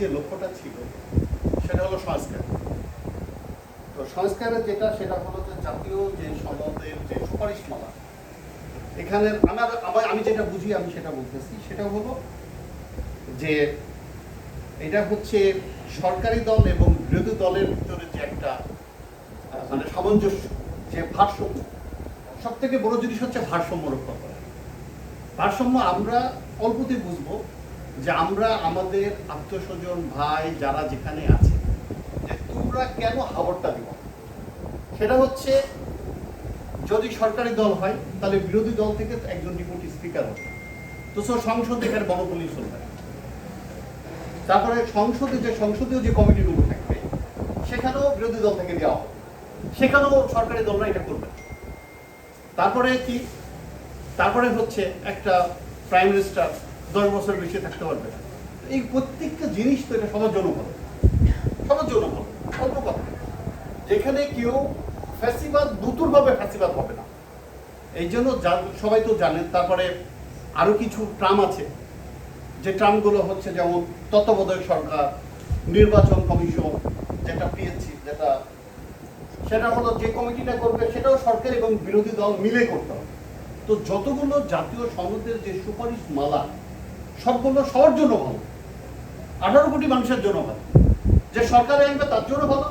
যে লক্ষ্যটা ছিল, সেটা হলো সংস্কার। তো সংস্কারের যেটা, সেটা হলো যে জাতীয় যে সনদের যে সুপারিশমালা, এখানে আমার আবার আমি যেটা বুঝি, আমি সেটা বলতেছি। সেটা হলো যে এটা হচ্ছে সরকারি দল এবং বিরোধী দলের ভিতরে যে একটা মানে সামঞ্জস্য, যে ভারসাম্য সব থেকে বড় জিনিস হচ্ছে ভারসাম্য রক্ষা করা। ভারসাম্য আমরা অল্পতেই বুঝব যে আমরা আমাদের আত্মীয় স্বজন ভাই, যারা যেখানে আছে, যে তোমরা কেন হাবরটা দিব? সেটা হচ্ছে, যদি সরকারি দল হয়, তাহলে বিরোধী দল থেকে একজন ডিপুটি স্পিকার হবে। তো সো সংসদ এখানে মনোপলি চলবে তারপরে সংসদে যে সংসদীয় যে কমিটি কমিটিগুলো থাকবে, সেখানেও বিরোধী দল থেকে দেওয়া হবে। সেখানেও সরকারি দলরা এটা করবে। তারপরে কি? তারপরে হচ্ছে একটা প্রাইম মিনিস্টার দশ বছর বেশি থাকতে পারবে না। এই প্রত্যেকটা জিনিস তো এটা সবার জন্য সবার জন্য অল্প কথা। যেখানে কেউ ফ্যাসিবাদ নতুনভাবে ফ্যাসিবাদ হবে না। এই জন্য সবাই তো জানেন, তারপরে আরও কিছু ট্রাম আছে। যে ট্রামগুলো হচ্ছে যেমন তত্ত্বাবধায়ক সরকার, নির্বাচন কমিশন, যেটা পিএসসি যেটা সেটা হলো যে কমিটিটা করবে, সেটাও সরকার এবং বিরোধী দল মিলে করতে হবে। তো যতগুলো জাতীয় সনদের যে সুপারিশ মালা সবগুলো সবার জন্য ভালো। আঠারো কোটি মানুষের জন্য ভালো। যে সরকারে আনবে, তার জন্য ভালো।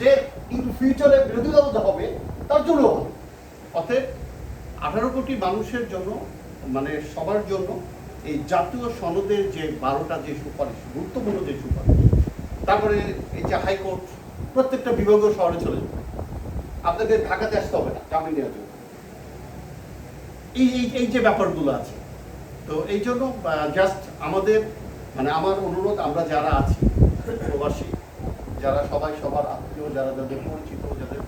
যে কিন্তু ফিউচারে বিরোধী দল হবে, তার জন্য ভালো। অতএব আঠারো কোটি মানুষের জন্য মানে সবার জন্য এই জাতীয় সনদের যে বারোটা যে সুপারিশ, গুরুত্বপূর্ণ যে সুপারিশ, তারপরে এই যে হাইকোর্ট, প্রত্যেকটা বিভাগীয় শহরে চলে যাবে। আপনাদের ঢাকাতে আসতে হবে না, জামিন নেওয়ার জন্য। এই এই যে ব্যাপারগুলো আছে তো এই জন্য জাস্ট আমাদের মানে আমার অনুরোধ, আমরা যারা আছি, প্রবাসী, যারা সবাই সবার আত্মীয়, যারা যাদের পরিচিত, যাদের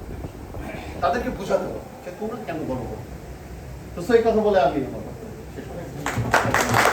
তাদেরকে বোঝাতে হবে যে তোমরা কেন গর্ব তো সেই কথা বলে আমি আমার শেষ।